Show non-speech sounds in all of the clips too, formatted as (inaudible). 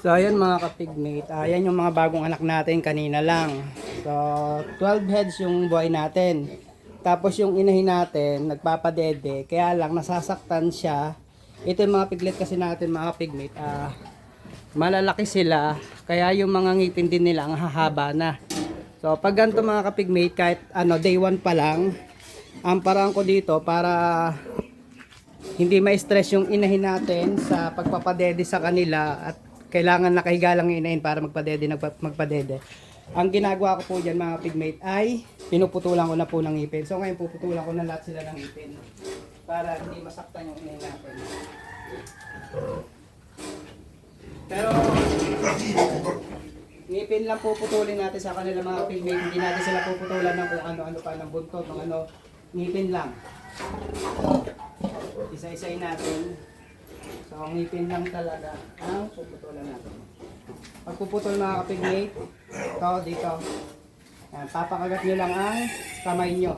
So ayan mga kapigmate, ayan yung mga bagong anak natin kanina lang. So 12 heads yung buhay natin. Tapos yung inahin natin, nagpapadede, kaya lang nasasaktan siya. Ito yung mga piglet kasi natin mga pigmate, ah, malalaki sila, kaya yung mga ngipin din nila ang hahaba na. So pag ganito mga kapigmate, kahit ano, day 1 pa lang, ang parang ko dito para hindi ma-stress yung inahin natin sa pagpapadede sa kanila at kailangan nakahiga lang yung inahin para magpadede, magpadede. Ang ginagawa ko po dyan mga pigmate ay pinuputulan ko na po ng ipin. So ngayon puputulan ko na lahat sila ng ipin para hindi masaktan yung inahin natin. Pero ngipin lang puputulin natin sa kanila mga pigmate. Hindi natin sila puputulan ng kung ano-ano pa ng buntot, ng ano. Ngipin lang. Isa-isay natin. So, ngipin lang talaga ang puputulan natin. Pag puputol mga kapigmate, ito dito. Yan, papakagat nyo lang ang kamay nyo.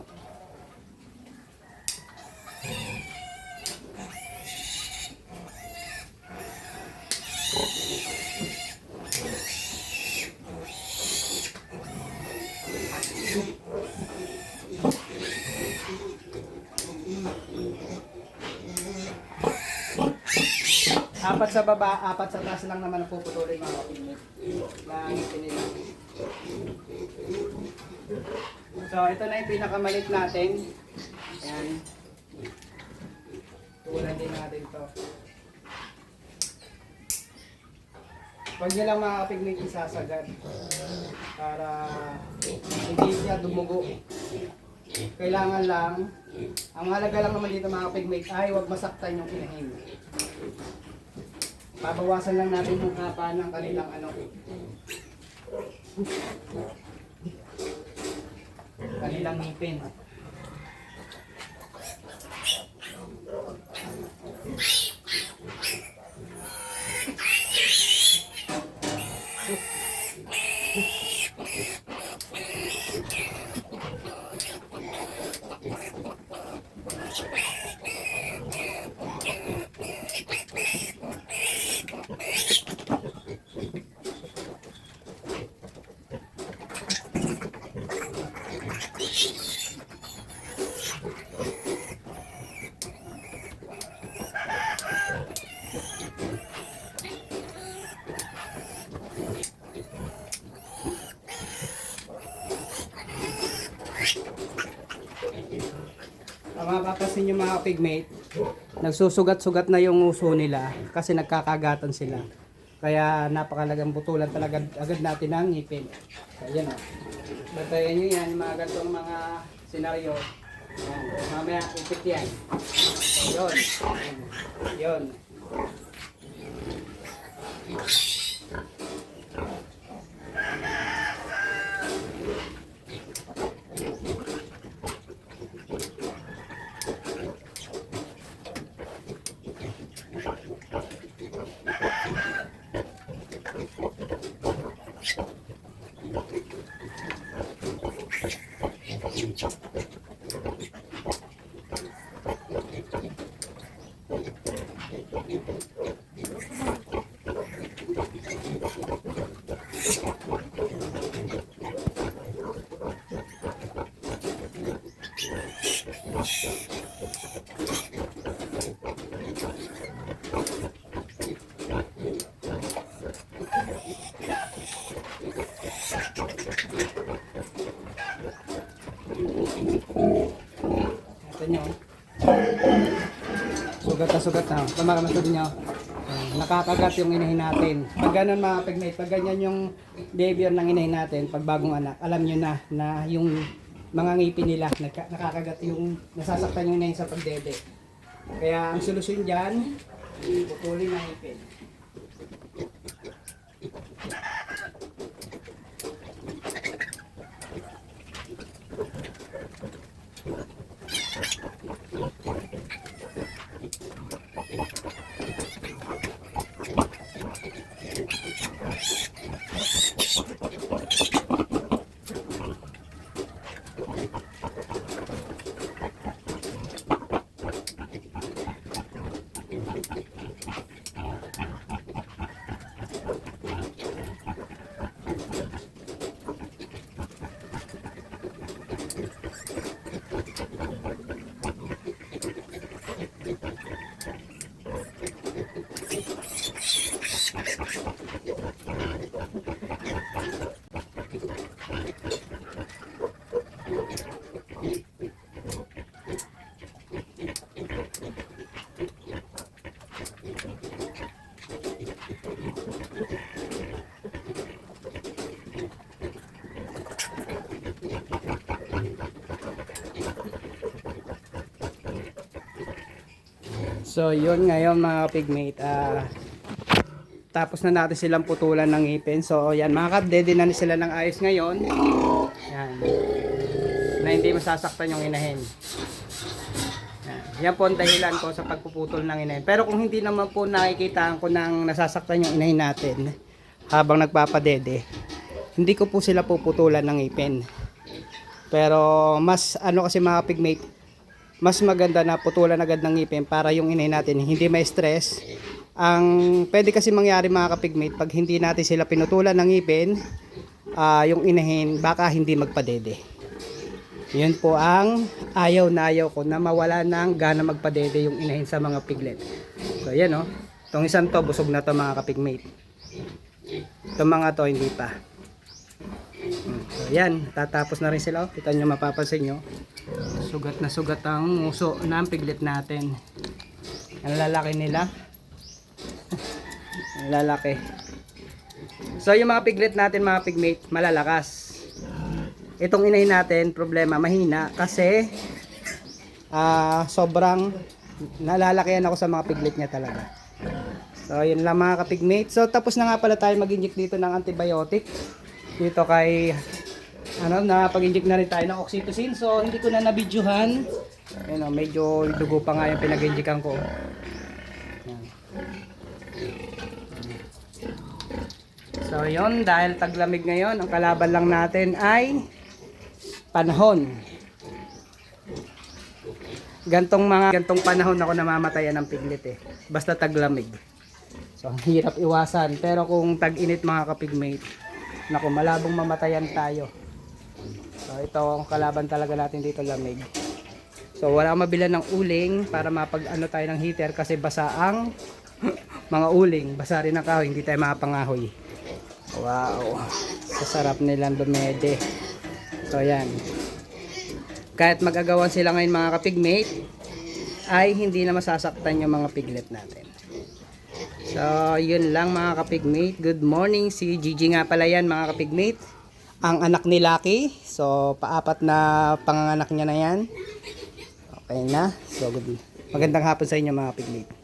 Apat sa baba, apat sa taas lang naman ang puputulin mga kapigmate. Na ngipin nila. So, ito na yung pinakamalit natin. Ayan. Tulan din natin to. Huwag nyo lang mga kapigmate isasagad. Para hindi siya dumugo. Kailangan lang, ang mahalaga lang naman dito mga kapigmate ay huwag masaktan yung inahin. Babawasan lang natin yung haba ng kanilang ano. Kanilang ngipin. Ang mapapasin nyo mga pigmate, nagsusugat-sugat na yung uso nila kasi nagkakagatan sila. Kaya napakalagang butulan talaga agad natin ang ngipin. So, yan o. Bantayan nyo yan, mga ganitong mga senaryo. Yan. Mamaya, ipit yan. So, yun. Yun. Ito nyo. Sugat na sugat na. Tama ka masud nyo. Ayan, Nakakagat yung inahin natin. Pag ganun mga pigmate, pag ganyan yung behavior ng inahin natin, pag bagong anak, alam nyo na na yung mga ngipin nila, nakakagat yung, nasasaktan yung inahin sa pagdede. Kaya ang solusyon dyan, putulin ang ngipin. So, yun ngayon mga pigmate. ah tapos na natin silang putulan ng ngipin. So, yan mga kap, dede na sila ng ayos ngayon. Yan. Na hindi masasaktan yung inahin. Yan. Yan po ang dahilan ko sa pagpuputol ng inahin. Pero kung hindi naman po nakikita ko nang nasasaktan yung inahin natin habang nagpapadede, hindi ko po sila puputulan ng ngipin. Pero mas ano kasi mga pigmate, mas maganda na putulan agad ng ngipin para yung inahin natin hindi may stress. Ang pwede kasi mangyari mga kapigmate pag hindi natin sila pinutulan ng ngipin, ah, yung inahin baka hindi magpadede. Yun po ang ayaw na ayaw ko na mawala ng gana magpadede yung inahin sa mga piglet. So yan oh. Itong isang to busog na to mga kapigmate. Itong mga to hindi pa. So yan, tatapos na rin sila. oh. Kita nyo mapapansin nyo. Sugat na sugat ang muso ng piglet natin. Ang lalaki nila. (laughs) Ang lalaki. So yung mga piglet natin mga pigmate, malalakas. Itong inahin natin, problema, mahina kasi ah sobrang nalalakihan ako sa mga piglet niya talaga. So yun lang mga kapigmate. So tapos na nga pala tayo mag-inject dito ng antibiotic. Dito kay ano, napag-inject na rin tayo ng oxytocin. So hindi ko na nabidyohan. Ayun, oh, medyo dugo pa nga yung pinag-injectan ko. So yon dahil taglamig ngayon, ang kalaban lang natin ay panahon. Gantong mga gantong panahon ako namamatayan ng piglet eh. Basta taglamig. So ang hirap iwasan. Pero kung tag-init mga kapigmate, naku malabong mamatayan tayo. So ito ang kalaban talaga natin dito lamig. So wala akong mabilan ng uling para mapag ano tayo ng heater kasi basa ang (laughs) mga uling. Basa rin ang kahoy, hindi tayo makapangahoy. Wow. Sasarap nilang dumede. So yan. Kahit magagawan sila ngayon mga kapigmate, ay hindi na masasaktan yung mga piglet natin. So, yun lang mga kapigmate. Good morning. Si Gigi nga pala yan mga kapigmate. Ang anak ni Lucky. So, paapat na panganganak niya na yan. Okay na. So, good. Magandang hapon sa inyo mga kapigmate.